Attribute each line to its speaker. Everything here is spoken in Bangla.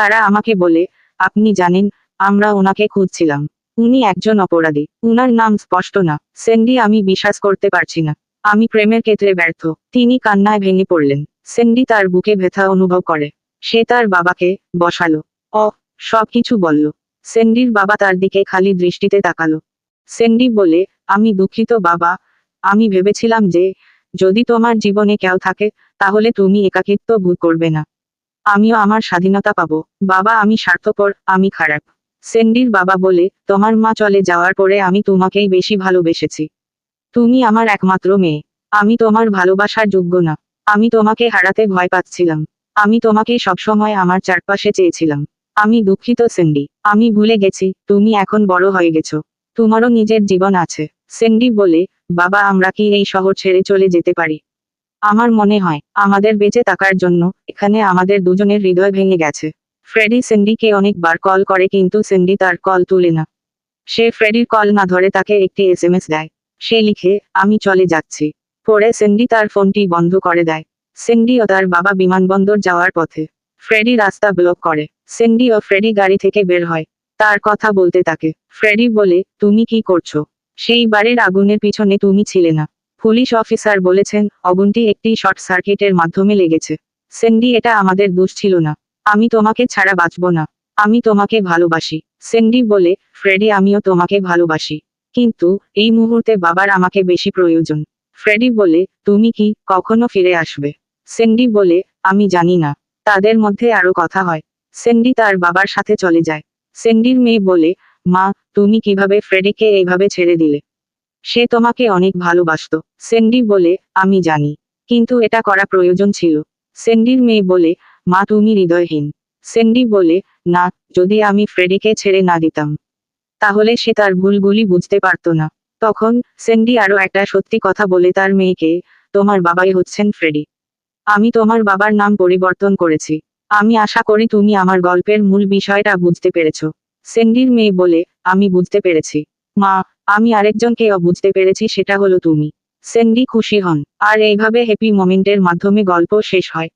Speaker 1: তারা আমাকে বলে, আপনি জানেন, আমরা ওনাকে খুঁজছিলাম। উনি একজন অপরাধী। উনার নাম স্পষ্ট না। সেন্ডি আমি বিশ্বাস করতে পারছি না। আমি প্রেমের ক্ষেত্রে ব্যর্থ। তিনি কান্নায় ভেঙে পড়লেন। সেন্ডি তার বুকে ব্যথা অনুভব করে। সে তার বাবাকে বসালো। অ সবকিছু বলল। সেন্ডির বাবা তার দিকে খালি দৃষ্টিতে তাকালো। সেন্ডি বলে, আমি দুঃখিত বাবা। আমি ভেবেছিলাম যে, যদি তোমার জীবনে কেউ থাকে, তাহলে তুমি একাকিত্ব ভুল করবে না। আমিও আমার স্বাধীনতা পাবো। বাবা, আমি স্বার্থপর, আমি খারাপ। সেন্ডির বাবা বলে, তোমার মা চলে যাওয়ার পরে আমি তোমাকেই বেশি ভালোবেসেছি। তুমি আমার একমাত্র মেয়ে। আমি তোমার ভালোবাসার যোগ্য না। আমি তোমাকে হারাতে ভয় পাচ্ছিলাম। আমি তোমাকে সবসময় আমার চারপাশে চেয়েছিলাম। আমি দুঃখিত, সেন্ডি। আমি ভুলে গেছি, তুমি এখন বড় হয়ে গেছো। তোমারও নিজের জীবন আছে। সেন্ডি বলে, বাবা, আমরা কি এই শহর ছেড়ে চলে যেতে পারি? আমার মনে হয়, আমাদের বেঁচে থাকার জন্য, এখানে আমাদের দুজনের হৃদয় ভেঙে গেছে। ফ্রেডি সেন্ডিকে অনেকবার কল করে কিন্তু সেন্ডি তার কল তুলে না। সে ফ্রেডির কল না ধরে তাকে একটি এসএমএস দেয়। সে লিখে, আমি চলে যাচ্ছি। পরে সেন্ডি তার ফোনটি বন্ধ করে দেয়। সেন্ডি ও তার বাবা বিমানবন্দর যাওয়ার পথে ফ্রেডি রাস্তা ব্লক করে। সেন্ডি ও ফ্রেডি গাড়ি থেকে বের হয়। তার কথা বলতে থাকে। ফ্রেডি বলে, তুমি কি করছ? সেই বাড়ির আগুনের পিছনে তুমি ছিলে না। পুলিশ অফিসার বলেছেন আগুনটি একটি শর্ট সার্কিটের মাধ্যমে লেগেছে। সেন্ডি, এটা আমাদের দোষ ছিল না। আমি তোমাকে ছাড়া বাঁচব না। আমি তোমাকে ভালোবাসি। সেন্ডি বলে, ফ্রেডি, আমিও তোমাকে ভালোবাসি। কিন্তু, এই মুহূর্তে বাবার আমাকে বেশি প্রয়োজন। ফ্রেডি বলে, তুমি কি কখনো ফিরে আসবে? সেন্ডি বলে, আমি জানি না। তাদের মধ্যে আরও কথা হয়। সেন্ডি তার বাবার সাথে চলে যায়। সেন্ডির মেয়ে বলে, মা, তুমি কীভাবে ফ্রেডিকে এইভাবে ছেড়ে দিলে? সে তোমাকে অনেক ভালোবাসতো। সেন্ডি বলে, আমি জানি। কিন্তু এটা করা প্রয়োজন ছিল। সেন্ডির মেয়ে বলে, মা, তুমি হৃদয়হীন। সেন্ডি বলে, না, যদি আমি ফ্রেডিকে ছেড়ে না দিতাম, তাহলে সে তার ভুলগুলি বুঝতে পারতো না। তখন সেন্ডি আরও একটা সত্যি কথা বলে তার মেয়েকে, তোমার বাবাই হচ্ছেন ফ্রেডি। আমি তোমার বাবার নাম পরিবর্তন করেছি। আমি আশা করি তুমি আমার গল্পের মূল বিষয়টা বুঝতে পেরেছ। সেন্ডির মেয়ে বলে, আমি বুঝতে পেরেছি। মা আমি আরেকজনকে বুঝতে পেরেছি, সেটা হলো তুমি। স্যান্ডি খুশি হন। আর এইভাবে হ্যাপি মোমেন্টের মাধ্যমে গল্প শেষ হয়।